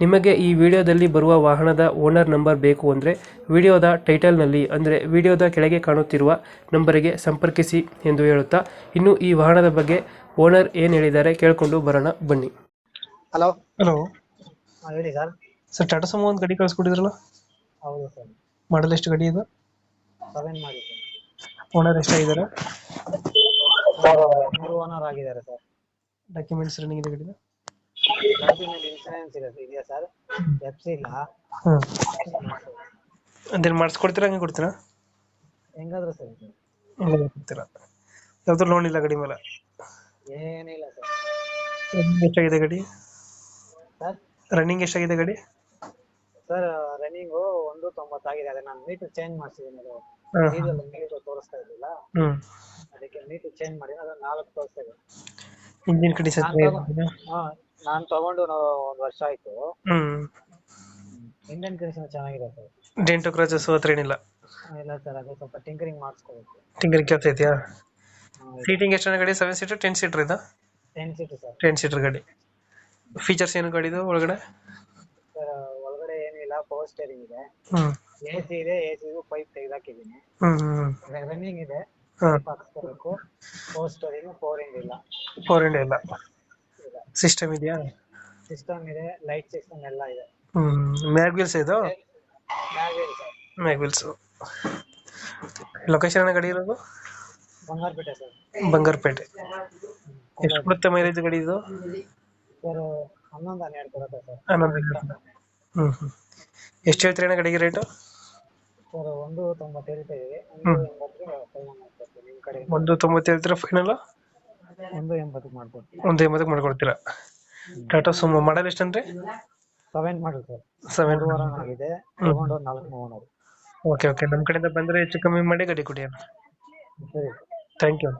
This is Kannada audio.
ನಿಮಗೆ ಈ ವಿಡಿಯೋದಲ್ಲಿ ಬರುವ ವಾಹನದ ಓನರ್ ನಂಬರ್ ಬೇಕು ಅಂದರೆ ವಿಡಿಯೋದ ಟೈಟಲ್ನಲ್ಲಿ ಅಂದರೆ ವಿಡಿಯೋದ ಕೆಳಗೆ ಕಾಣುತ್ತಿರುವ ನಂಬರಿಗೆ ಸಂಪರ್ಕಿಸಿ ಎಂದು ಹೇಳುತ್ತಾ ಇನ್ನು ಈ ವಾಹನದ ಬಗ್ಗೆ ಓನರ್ ಏನು ಹೇಳಿದ್ದಾರೆ ಕೇಳಿಕೊಂಡು ಬರೋಣ ಬನ್ನಿ. ಹಲೋ. ಹಲೋ. ಹಾಂ ಹೇಳಿ ಸರ್. ಸರ್ ಟಾಟಾ ಸುಮೋ ಒಂದು ಗಡಿ ಕಳಿಸ್ಕೊಟ್ಟಿದ್ರಲ್ಲ ಹೌದು ಸರ್. ಮಾಡಲ್ ಎಷ್ಟು ಗಡಿ ಇದು? ಸೆವೆನ್ ಮಾಡಿ ಓನರ್ ಎಷ್ಟಾಗಿದ್ದಾರೆ ಸರ್ ಮೂರು ಓನರ್ ಆಗಿದ್ದಾರೆ ಸರ್. ಡಾಕ್ಯುಮೆಂಟ್ಸ್ ರನ್ನಿಂಗ್ ಇದೆ ಗಾಡಿದು? ಇನ್ಸೂರೆನ್ಸ್ ಇದೆ ಇದೆಯಾ ಸರ್ ಎಫ್ ಸಿ ಇಲ್ಲ. ಹಾಂ ಅದೇನು ಮಾಡಿಸ್ಕೊಡ್ತೀರಾ ಹಂಗೆ ಕೊಡ್ತೀರಾ? ಹೆಂಗಾದ್ರೂ ಸರಿ ಹಂಗೆ ಕೊಡ್ತೀರಾ. ಯಾವ್ದು ಲೋನ್ ಇಲ್ಲ ಗಡಿ ಮೇಲೆ. ಏನಿಲ್ಲ ಸರ್ ರನ್ನಿಂಗ್ ಎಷ್ಟಾಗಿದೆ ಗಾಡಿ? ಸರ್ ರನ್ನಿಂಗ್ ಎಷ್ಟಾಗಿದೆ ಗಡಿ? ಸರ್ ರನ್ನಿಂಗು ಒಂದು ತೊಂಬತ್ತಾಗಿದೆ ಅದೇ ನಾನು ಮೀಟರ್ ಚೇಂಜ್ ಮಾಡಿಸಿದ್ದೀನಿ ಅದು. ಹಾಂ ಮೀಟರ್ ತೋರಿಸ್ತಾ ಇರಲಿಲ್ಲ ಹ್ಞೂ ಅದಕ್ಕೆ ಮೀಟರ್ ಚೇಂಜ್ ಮಾಡಿ ಅದು ನಾಲ್ಕು ತೋರಿಸ್ತಾ ಇದೆ ಇಂಜಿನ್ ಕಂಡೀಷನ್ ಹಾಂ. ನಾನು ತಗೊಂಡು ಒಂದ್ ವರ್ಷ ಆಯ್ತು. ಹ್ಮ್. ಇಂಡಿಯನ್ ಕಂಡೀಷನ್ ಚೆನ್ನಾಗಿದೆ ಸರ್ ಡೆಂಟು ಕ್ರಾಚಸ್ ಹತ್ರ ಏನಿಲ್ಲ. ಇಲ್ಲ ಸರ್ ಅದೇ ಸ್ವಲ್ಪ ಟಿಂಕರಿಂಗ್ ಮಾಡಿಸ್ಕೋಬೇಕು. ಟಿಂಕರಿಂಗ್ ಕೆಲಸ ಇದೆಯಾ? ಸೀಟಿಂಗ್ ಎಷ್ಟು ಗಾಡಿ? ಸೆವೆನ್ ಸೀಟರ್ ಟೆನ್ ಸೀಟರ್ ಇದೆ? Ten seater sir ten seater ಗಾಡಿ. ಫೀಚರ್ಸ್ ಏನು ಗಾಡಿದು ಒಳಗಡೆ? ಸರ್ ಒಳಗಡೆ ಏನಿಲ್ಲ ಪವರ್ ಸ್ಟೇರಿಂಗ್ ಇದೆ. ಹ್ಮ್. ಎ ಸಿ ಇದೆ ಎ ಪೈಪ್ ತೆಗೆದಾಕಿದ್ದೀನಿ ಹ್ಮ್ ಹ್ಮ್ ರನ್ನಿಂಗ್ ಇದೆ. ಹಾಂ. ಹಾಕಿಸ್ಕೋಬೇಕು. ಪವರ್ ಸ್ಟೇರಿಂಗ್ ಫೋರ್ ಇಂಡ್ ಇಲ್ಲ. ಫೋರ್ ಇಂಡ್ ಇಲ್ಲ ಇಲ್ಲ. ಸಿಸ್ಟಮ್ ಇದೆಯಾ? ಸಿಸ್ಟಮ್ ಇದೆ ಲೈಟ್ ಸಿಸ್ಟಮ್ ಎಲ್ಲ ಇದೆ. ಹ್ಮ್ ಮ್ಯಾಗ್ ವೀಲ್ಸ್ ಇದು? ಮ್ಯಾಗ್ ವೀಲ್ಸ್ ಲೊಕೇಶನ್ ಗಾಡಿ ಇರೋದು? ಬಂಗಾರಪೇಟೆ ಸರ್. ಬಂಗಾರಪೇಟೆ. ಎಷ್ಟು ಬರುತ್ತೆ ಮೈಲೇಜ್ ಗಾಡಿ ಇದು? ಸರ್ ಹನ್ನೊಂದು ಹನ್ನೆರಡು ಕೊಡುತ್ತೆ ಸರ್. ಹನ್ನೊಂದು ಹ್ಮ್ ಹ್ಮ್. ಎಷ್ಟು ಹೇಳ್ತೀರಿ ಅಣ್ಣ ಗಾಡಿಗೆ ರೇಟು ಸರ್ ಒಂದು ತೊಂಬತ್ತು ಹೇಳ್ತಾ ಇದ್ದೀವಿ. ಒಂದು ಎಂಬತ್ತು ಫೈನಲ್ ಮಾಡ್ಕೊಡ್ತೀನಿ ನಿಮ್ಮ ಕಡೆ ಒಂದು ತೊಂಬತ್ತು ಹೇಳ್ತೀರಾ ಫೈನಲ್ ಒಂದು ಎಂಬತ್ತಕ್ಕೆ ಮಾಡ್ಕೊಡ್ತೀನಿ ಒಂದು ಎಂಬತ್ತಕ್ಕೆ ಮಾಡ್ಕೊಡ್ತೀರಾ? ಟಾಟಾ ಸುಮೋ ಮಾಡಲ್ ಎಷ್ಟಂದ್ರೆ ಸೆವೆನ್ ಮಾಡಿ ಸರ್ ಸೆವೆನ್ ಮೂರು ವಾರ ಆಗಿದೆ. ತಗೊಂಡು ನಾಲ್ಕು ಓಕೆ ಓಕೆ ನಮ್ಮ ಕಡೆಯಿಂದ ಬಂದ್ರೆ ಹೆಚ್ಚು ಕಮ್ಮಿ ಮಾಡಿ ಗಡಿ ಕೊಡಿ ಸರಿ. Thank you